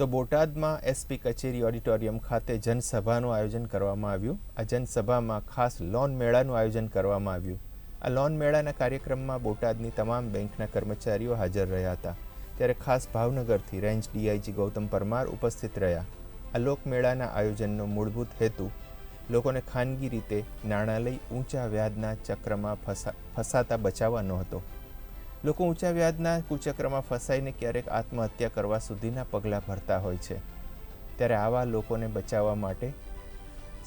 તો બોટાદમાં એસપી કચેરી ઓડિટોરિયમ ખાતે જનસભાનું આયોજન કરવામાં આવ્યું. આ જનસભામાં ખાસ લોન મેળાનું આયોજન કરવામાં આવ્યું. આ લોન મેળાના કાર્યક્રમમાં બોટાદની તમામ બેંકના કર્મચારીઓ હાજર રહ્યા હતા. ત્યારે ખાસ ભાવનગરથી રેન્જ ડીઆઈજી ગૌતમ પરમાર ઉપસ્થિત રહ્યા. આ લોકમેળાના આયોજનનો મૂળભૂત હેતુ, લોકોને ખાનગી રીતે નાણાં લઈ ઊંચા વ્યાજના ચક્રમાં ફસા, ફસાતા બચાવવાનો હતો. લોકો ઊંચા વ્યાજના કુચક્રમાં ફસાઈને ક્યારેક આત્મહત્યા કરવા સુધીના પગલાં ભરતા હોય છે. ત્યારે આવા લોકોને બચાવવા માટે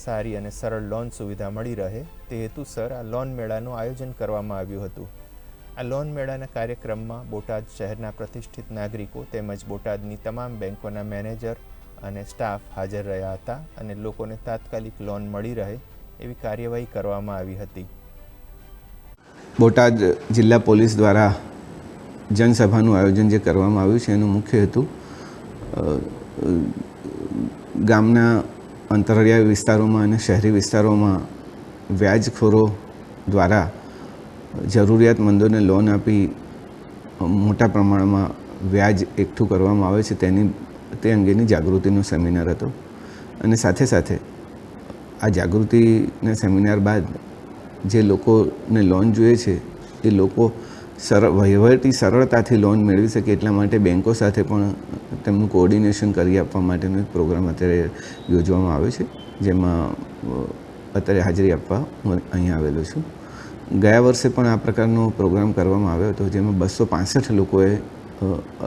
સારી અને સરળ લોન સુવિધા મળી રહે તે હેતુસર આ લોન મેળાનું આયોજન કરવામાં આવ્યું હતું. આ લોન મેળાના કાર્યક્રમમાં બોટાદ શહેરના પ્રતિષ્ઠિત નાગરિકો તેમજ બોટાદની તમામ બેંકોના મેનેજર અને સ્ટાફ હાજર રહ્યા હતા અને લોકોને તાત્કાલિક લોન મળી રહે એવી કાર્યવાહી કરવામાં આવી હતી. બોટાદ જિલ્લા પોલીસ દ્વારા જનસભાનું આયોજન જે કરવામાં આવ્યું છે, એનો મુખ્ય હેતુ ગામના અંતરિયાળ વિસ્તારોમાં અને શહેરી વિસ્તારોમાં વ્યાજખોરો દ્વારા જરૂરિયાતમંદોને લોન આપી મોટા પ્રમાણમાં વ્યાજ એકઠું કરવામાં આવે છે, તેની, તે અંગેની જાગૃતિનો સેમિનાર હતો. અને સાથે સાથે આ જાગૃતિના સેમિનાર બાદ જે લોકોને લોન જોઈએ છે, એ લોકો સરળ વહીવટી સરળતાથી લોન મેળવી શકે એટલા માટે બેન્કો સાથે પણ તેમનું કોઓર્ડિનેશન કરી આપવા માટેનો એક પ્રોગ્રામ અત્યારે યોજવામાં આવે છે, જેમાં અત્યારે હાજરી આપવા હું અહીં આવેલો છું. ગયા વર્ષે પણ આ પ્રકારનો પ્રોગ્રામ કરવામાં આવ્યો હતો, જેમાં બસો પાસઠ લોકોએ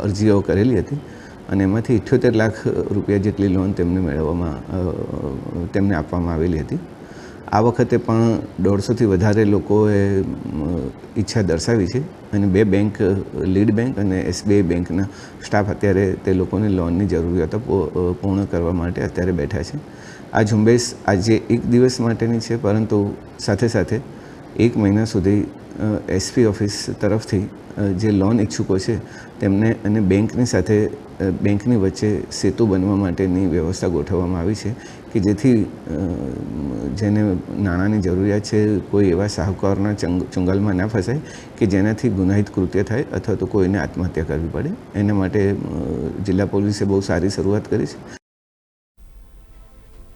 અરજીઓ કરેલી હતી અને એમાંથી ઇઠ્યોતેર લાખ રૂપિયા જેટલી લોન તેમને મેળવવામાં તેમને આપવામાં આવેલી હતી. આ વખતે પણ દોઢસોથી વધારે લોકોએ ઈચ્છા દર્શાવી છે અને બે બેંક, લીડ બેંક અને એસબીઆઈ બેંકના સ્ટાફ અત્યારે તે લોકોને લોનની જરૂરિયાતો પૂર્ણ કરવા માટે અત્યારે બેઠા છે. આ ઝુંબેશ આજે એક દિવસ માટેની છે, પરંતુ સાથે સાથે એક મહિના સુધી એસપી ઓફિસ તરફથી જે લોન ઈચ્છુકો છે, તેમને અને બેંકની સાથે બેંકની વચ્ચે સેતુ બનવા માટેની વ્યવસ્થા ગોઠવવામાં આવી છે કે જેથી જેને નાણાંની જરૂરિયાત છે, કોઈ એવા સાહુકારના ચંગ, ચુંગલમાં ના ફસાય કે જેનાથી ગુનાહિત કૃત્ય થાય અથવા તો કોઈને આત્મહત્યા કરવી પડે. એના માટે જિલ્લા પોલીસે બહુ સારી શરૂઆત કરી છે.